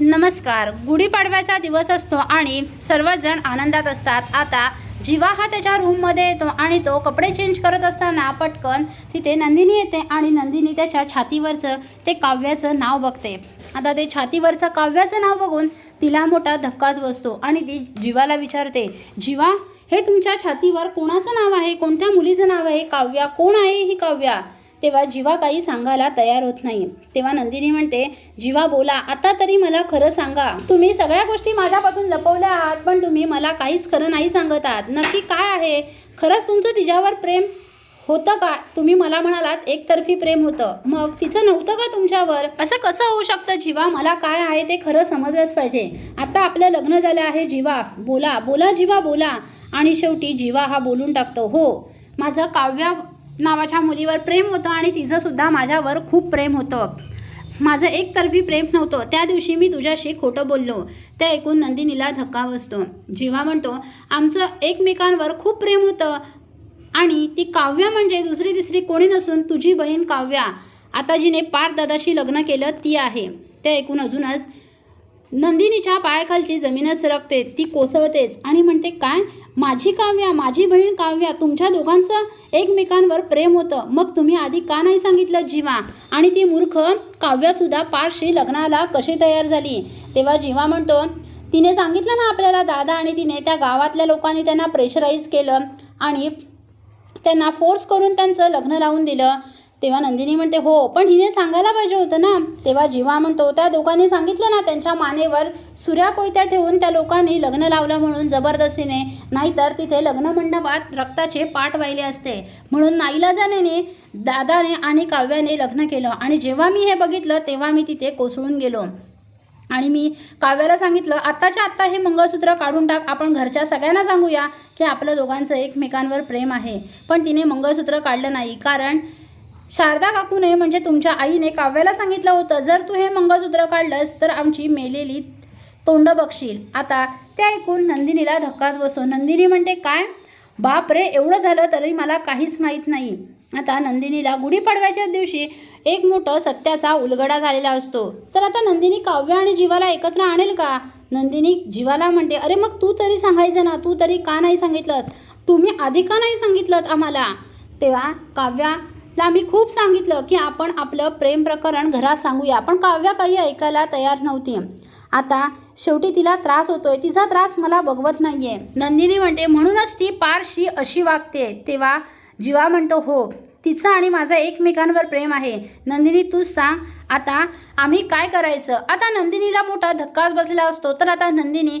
नमस्कार. गुढीपाडव्याचा दिवस असतो आणि सर्वच जण आनंदात असतात. आता जीवा हा त्याच्या रूममध्ये येतो आणि तो कपडे चेंज करत असताना पटकन तिथे नंदिनी येते आणि नंदिनी त्याच्या छातीवरचं ते काव्याचं नाव बघते. आता ते छातीवरचं काव्याचं नाव बघून तिला मोठा धक्काच बसतो आणि ती जीवाला विचारते जीवा हे तुमच्या छातीवर कोणाचं नाव आहे? कोणत्या मुलीचं नाव आहे? काव्या कोण आहे ही काव्या? तेव्हा जीवा काही सांगायला तयार होत नाही. तेव्हा नंदिनी म्हणते जीवा बोला आता तरी मला खरं सांगा. तुम्ही सगळ्या गोष्टी माझ्यापासून लपवल्या आहात पण तुम्ही मला काहीच खरं नाही सांगत आहात. नक्की काय आहे? खरंच तुमचं तिच्यावर प्रेम होतं का? तुम्ही मला म्हणालात एकतर्फी प्रेम होतं. मग तिचं नव्हतं का तुमच्यावर? असं कसं होऊ शकतं? जीवा मला काय आहे ते खरं समजलंच पाहिजे. आता आपलं लग्न झालं आहे जीवा. बोला बोला जीवा बोला. आणि शेवटी जीवा हा बोलून टाकतो हो माझं काव्या नावाच्या मुलीवर प्रेम होतं आणि तिचंसुद्धा माझ्यावर खूप प्रेम होतं. माझं एकतर्फी प्रेम नव्हतं. त्या दिवशी मी तुझ्याशी खोटं बोललो. ते ऐकून नंदिनीला धक्का बसतो. जीवा म्हणतो आमचं एकमेकांवर खूप प्रेम होतं आणि ती काव्या म्हणजे दुसरी तिसरी कोणी नसून तुझी बहीण काव्या. आता जिने पार दादाशी लग्न केलं ती आहे. ते ऐकून अजूनच नंदिनीच्या पायाखालची जमीनच सरकते ती कोसळतेच. आणि म्हणते काय? माझी काव्या माझी बहीण काव्या तुमच्या दोघांचं एकमेकांवर प्रेम होतं. मग तुम्ही आधी का नाही सांगितलं जीवा? आणि ती मूर्ख काव्यासुद्धा पारशी लग्नाला कशी तयार झाली? तेव्हा जीवा म्हणतो तिने सांगितलं ना आपल्याला दादा आणि तिने त्या गावातल्या लोकांनी त्यांना प्रेशराईज केलं आणि त्यांना फोर्स करून त्यांचं लग्न लावून दिलं. तेव्हा नंदिनी म्हणते हो पण हिने सांगायला पाहिजे होतं ना. तेव्हा जीवा म्हणतो त्या दोघांनी सांगितलं ना त्यांच्या मानेवर सुऱ्या कोयत्या ठेवून त्या लोकांनी लग्न लावलं म्हणून जबरदस्तीने. नाहीतर तिथे लग्न मंडपात रक्ताचे पाठ वाहिले असते. म्हणून नाईलाजाने दादाने आणि काव्याने लग्न केलं. आणि जेव्हा मी हे बघितलं तेव्हा मी तिथे कोसळून गेलो. आणि मी काव्याला सांगितलं आत्ताच्या आत्ता हे मंगळसूत्र काढून टाक. आपण घरच्या सगळ्यांना सांगूया की आपलं दोघांचं एकमेकांवर प्रेम आहे. पण तिने मंगळसूत्र काढलं नाही. कारण शारदा काकूने म्हणजे तुमच्या आईने काव्याला सांगितलं होतं जर तू हे मंगळसूत्र काढलंस तर आमची मेलेली तोंड बघशील. आता ते ऐकून नंदिनीला धक्काच बसतो. नंदिनी म्हणते काय? बाप रे एवढं झालं तरी मला काहीच माहीत नाही. आता नंदिनीला गुढीपाडव्याच्या दिवशी एक मोठं सत्याचा उलगडा झालेला असतो. तर आता नंदिनी काव्य आणि जीवाला एकत्र आणेल का? नंदिनी जीवाला म्हणते अरे मग तू तरी सांगायचं ना तू तरी का नाही सांगितलंस? तुम्ही आधी का नाही सांगितलं आम्हाला? तेव्हा काव्या काव्याला मी खूप सांगितलं की आपण आपलं प्रेम प्रकरण घरात सांगूया. पण काव्या काही ऐकायला तयार नव्हती. आता शेवटी तिला त्रास होतोय. तिचा त्रास मला बघवत नाहीये. नंदिनी म्हणते म्हणूनच ती पारशी अशी वागते. तेव्हा जीवा म्हणतो हो तिचं आणि माझा एकमेकांवर प्रेम आहे. नंदिनी तूच सांग आता आम्ही काय करायचं? आता नंदिनीला मोठा धक्काच बसला असतो. तर आता नंदिनी